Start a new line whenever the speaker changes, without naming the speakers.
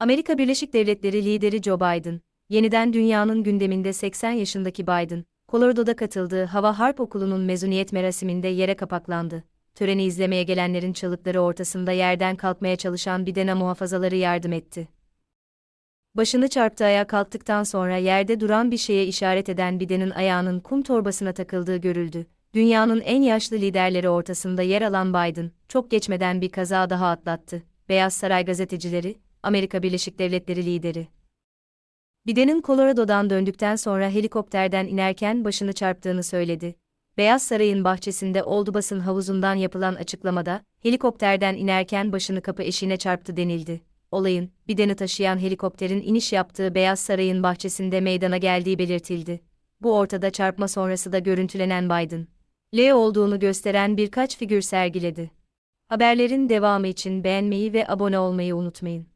Amerika Birleşik Devletleri lideri Joe Biden, yeniden dünyanın gündeminde 80 yaşındaki Biden, Colorado'da katıldığı Hava Harp Okulu'nun mezuniyet merasiminde yere kapaklandı. Töreni izlemeye gelenlerin çığlıkları ortasında yerden kalkmaya çalışan Biden'a muhafazaları yardım etti. Başını çarptı ayağa kalktıktan sonra yerde duran bir şeye işaret eden Biden'in ayağının kum torbasına takıldığı görüldü. Dünyanın en yaşlı liderleri ortasında yer alan Biden, çok geçmeden bir kaza daha atlattı. Beyaz Saray gazetecileri, Amerika Birleşik Devletleri lideri. Biden'in Colorado'dan döndükten sonra helikopterden inerken başını çarptığını söyledi. Beyaz Saray'ın bahçesinde oldu basın havuzundan yapılan açıklamada, helikopterden inerken başını kapı eşiğine çarptı denildi. Olayın, Biden'i taşıyan helikopterin iniş yaptığı Beyaz Saray'ın bahçesinde meydana geldiği belirtildi. Bu ortada çarpma sonrası da görüntülenen Biden. L olduğunu gösteren birkaç figür sergiledi. Haberlerin devamı için beğenmeyi ve abone olmayı unutmayın.